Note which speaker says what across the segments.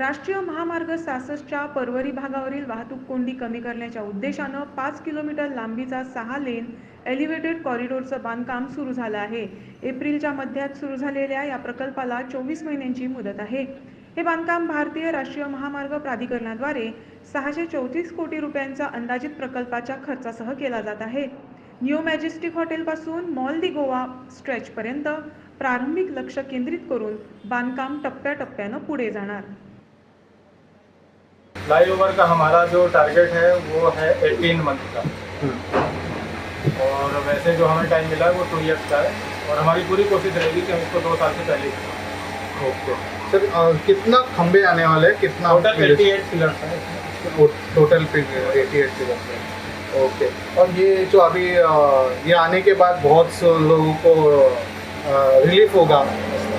Speaker 1: राष्ट्रीय महामार्ग सासष्टच्या परवरी भागावरील वाहतूक कोंडी कमी करण्याच्या उद्देशानं पाच किलोमीटर लांबीचा सहा लेन एलिव्हेटेड कॉरिडोरचं बांधकाम सुरू झालं आहे. एप्रिलच्या मध्यात सुरू झालेल्या या प्रकल्पाला चोवीस महिन्यांची मुदत आहे. हे बांधकाम भारतीय राष्ट्रीय महामार्ग प्राधिकरणाद्वारे सहाशे चौतीस कोटी रुपयांचा अंदाजित प्रकल्पाच्या खर्चासह केला जात आहे. न्यू मॅजेस्टिक हॉटेलपासून मॉल दी गोवा स्ट्रेचपर्यंत प्रारंभिक लक्ष केंद्रित करून बांधकाम टप्प्याटप्प्यानं पुढे जाणार.
Speaker 2: फ्लाईओवर का हमारा जो टारगेट है वो है 18 मंथ का। और वैसे जो हमें टाइम मिला है वो टू ईयर्स का है। और हमारी पूरी कोशिश रहेगी कि हम इसको दो साल से पहले
Speaker 3: ओके सर कितना खंबे आने वाले हैं? कितना
Speaker 2: टोटल एटी एट पिलर्स हैं।
Speaker 3: टोटल एटी एट ओके और ये जो अभी ये आने के बाद बहुत से लोगों को रिलीफ होगा।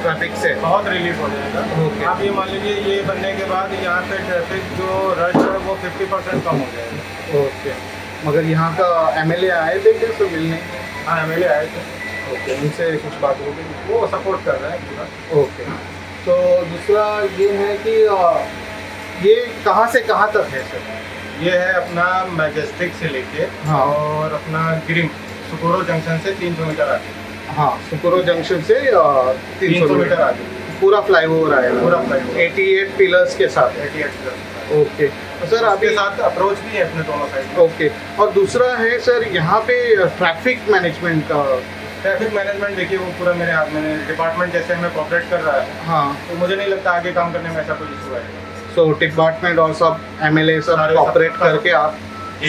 Speaker 3: ट्रैफ़िक से
Speaker 2: बहुत रिलीफ हो जाएगा।
Speaker 3: ओके।
Speaker 2: आप ये मान लीजिए ये बनने के बाद यहाँ पे ट्रैफ़िक जो रश है वो 50 परसेंट कम हो जाएगा।
Speaker 3: ओके मगर यहाँ का एमएलए आए थे क्या सर मिलने?
Speaker 2: हाँ एम आए थे।
Speaker 3: ओके उनसे कुछ बात हो गई।
Speaker 2: वो सपोर्ट कर रहे हैं पूरा।
Speaker 3: ओके तो दूसरा ये है कि ये कहाँ से कहाँ तक है सर?
Speaker 2: ये है अपना मैजेस्टिक से लेके
Speaker 3: हाँ।
Speaker 2: और अपना ग्रीन सुकोरो जंक्शन से तीन सौ मीटर आगे।
Speaker 3: हाँ सुकुरो जंक्शन से तीन सौ
Speaker 2: मीटर आगे।
Speaker 3: पूरा फ्लाई ओवर आएगा
Speaker 2: पूरा flyover।
Speaker 3: 88 पिलर्स के साथ।
Speaker 2: Eighty eight
Speaker 3: okay. तो सर
Speaker 2: आपके साथ अप्रोच भी है अपने दोनों साइड
Speaker 3: ओके। और दूसरा है सर यहाँ पे ट्रैफ़िक मैनेजमेंट का।
Speaker 2: ट्रैफ़िक मैनेजमेंट देखिए वो पूरा मेरे हाथ में डिपार्टमेंट जैसे हमें कॉपरेट कर रहा है
Speaker 3: हाँ।
Speaker 2: तो मुझे नहीं लगता आगे काम करने में ऐसा कोई इशू आएगा
Speaker 3: सो डिपार्टमेंट और सब M L
Speaker 2: A sir
Speaker 3: cooperate
Speaker 2: सब-
Speaker 3: करके आप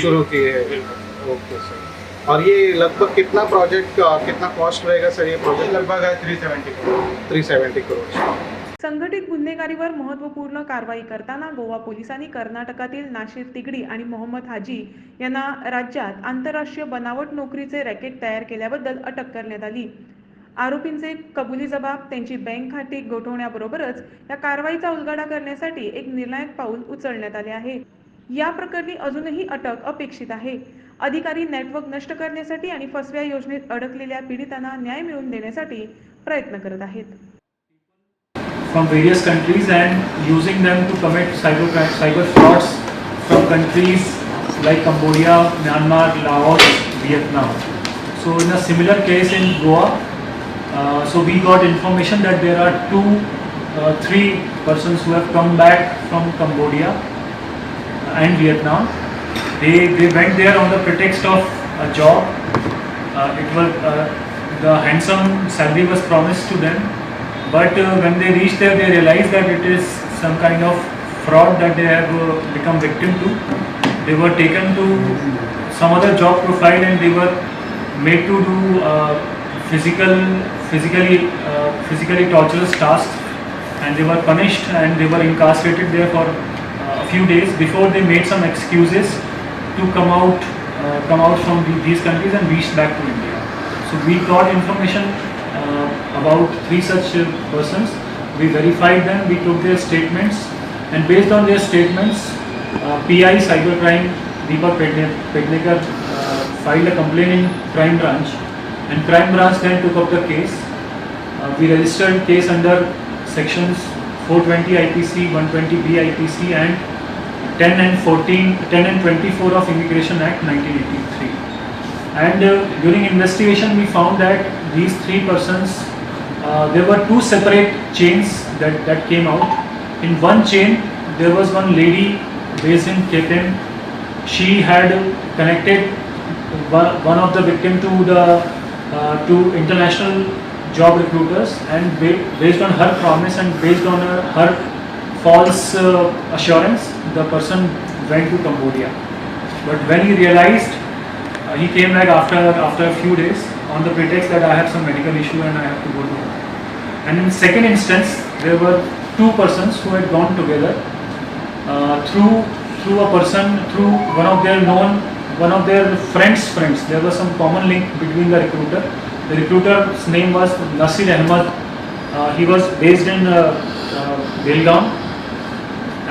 Speaker 3: शुरू किए। Okay sir. और ये लगभग कितना प्रोजेक्ट का कितना कॉस्ट रहेगा सर ये
Speaker 2: ये
Speaker 3: प्रोजेक्ट
Speaker 2: लगभग है three seventy crore
Speaker 3: three seventy crore
Speaker 1: संघटित गुन्हेगारीवर महत्त्वपूर्ण कारवाई करताना गोवा पोलिसांनी कर्नाटकातील नाशिर तिगडी आणि मोहम्मद हाजी यांना राज्यात आंतरराष्ट्रीय बनावट नोकरीचे रॅकेट तयार केल्याबद्दल अटक करण्यात आली. आरोपींचे कबुली जबाब त्यांची बँक खाती गोठवण्याबरोबरच या कारवाईचा उलगडा करण्यासाठी एक निर्णायक पाऊल उचलण्यात आले आहे. या प्रकरणी अजूनही अटक अपेक्षित आहे. अधिकारी नेटवर्क नष्ट करण्यासाठी आणि फसव्या योजनेत अडकलेल्या पीडितांना न्याय मिळवून देण्यासाठी प्रयत्न करत आहेत
Speaker 4: from various countries and using them to commit cyber cyber frauds from countries like Cambodia, Myanmar, Laos, Vietnam. So in a similar case in Goa, uh, so we got information that there are two, uh, three persons who have come back from Cambodia and Vietnam. They, they went there on the pretext of a job. Uh, it was uh, the handsome salary was promised to them, but uh, when they reached there, they realized that it is some kind of fraud that they have uh, become victim to. They were taken to some other job profile and they were made to do uh, physical, physically, uh, physically torturous tasks, and they were punished and they were incarcerated there for uh, a few days before they made some excuses to come out, uh, come out from the, these countries and reach back to India. So we got information uh, about three such uh, persons. We verified them. We took their statements, and based on their statements, uh, PI Cybercrime Deepak Pedne- Pednekar filed a complaint in crime branch, and crime branch then took up the case. We registered case under sections 420 IPC, 120B IPC, and 10 and 14, 10 and 24 of Immigration Act 1983. And uh, during investigation, we found that these three persons, uh, there were two separate chains that, that came out. In one chain, there was one lady based in KPM. She had connected one of the victim to the uh, to international job recruiters, and based on her promise and based on her false uh, assurance, the person went to Cambodia. But when he realized uh, he came back after after a few days on the pretext that I have some medical issue and I have to go home. And in second instance, there were two persons who had gone together uh, through through a person through one of their known one of their friends' friends. There was some common link between the recruiter. The recruiter's name was Nasir Ahmad. Uh, he was based in uh, uh, Belgaum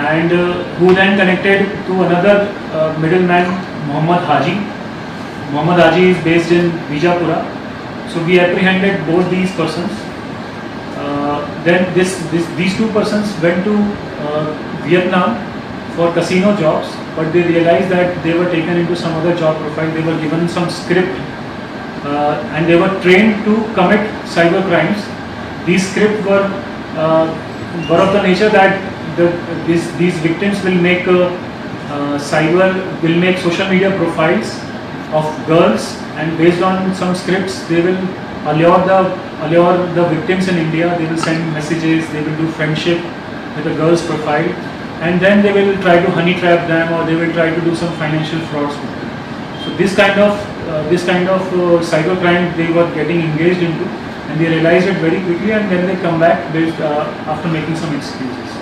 Speaker 4: and uh, who then connected to another uh, middleman, Muhammad Haji. Muhammad Haji is based in Bijapura. So we apprehended both these persons. Uh, then this, this these two persons went to Vietnam for casino jobs, but they realized that they were taken into some other job profile. They were given some script, uh, and they were trained to commit cyber crimes. These scripts were uh, were of the nature that the, these these victims will make uh, cyber will make social media profiles of girls, and based on some scripts, they will allure the allure the victims in India. They will send messages. They will do friendship with a girl's profile, and then they will try to honey trap them, or they will try to do some financial frauds with them. So this kind of uh, this kind of uh, cyber crime they were getting engaged into, and they realized it very quickly, and then they come back based, uh, after making some excuses.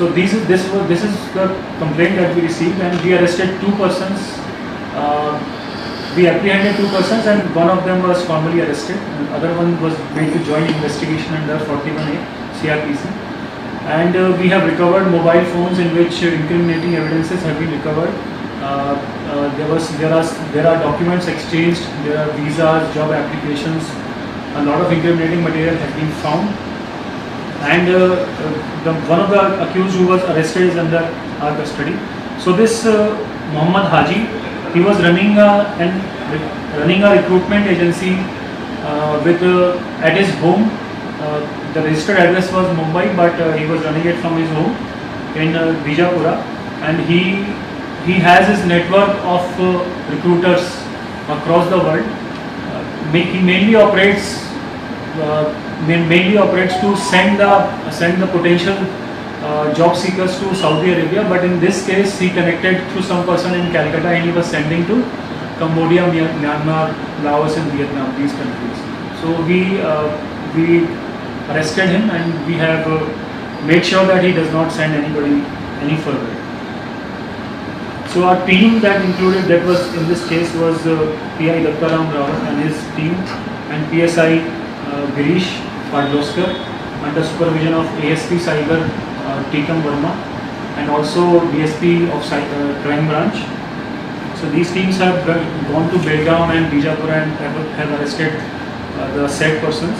Speaker 4: So this is this was this is the complaint that we received, and we arrested two persons. Uh, we apprehended two persons, and one of them was formally arrested. The other one was made to join investigation under 41A CRPC. And uh, we have recovered mobile phones in which incriminating evidences have been recovered. Uh, uh, there was there are there are documents exchanged. There are visas, job applications. A lot of incriminating material has been found. And uh, uh, the, one of the accused who was arrested is under our custody. So this uh, Muhammad Haji, he was running a, an, running a recruitment agency with at his home. Uh, the registered address was Mumbai, but uh, he was running it from his home in uh, Bijapura, and he he has his network of uh, recruiters across the world. He mainly operates mainly operates to send the send the potential uh, job seekers to Saudi Arabia. But in this case, he connected through some person in Calcutta, and he was sending to Cambodia, Myanmar, Laos, and Vietnam, these countries. So we uh, we arrested him, and we have uh, made sure that he does not send anybody any further. So our team that included that was in this case was uh, PI Dattaram Rao and his team and PSI uh, Girish Padloskar under supervision of ASP Cyber uh, Tikam and also DSP of Cy- uh, Crime Branch. So these teams have gone to Belgaum and Bijapur and have, arrested uh, the said persons.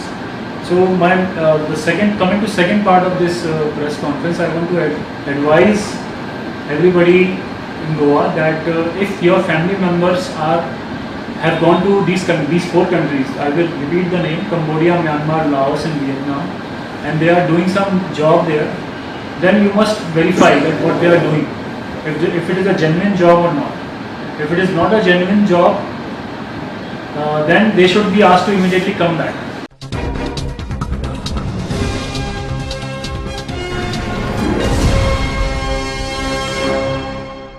Speaker 4: So my uh, the second coming to second part of this uh, press conference, I want to ad- advise everybody in Goa that uh, if your family members are have gone to these these four countries, I will repeat the name: Cambodia, Myanmar, Laos, and Vietnam, and they are doing some job there, then you must verify that what they are doing, if, the- if it is a genuine job or not. If it is not a genuine job, uh, then they should be asked to immediately come back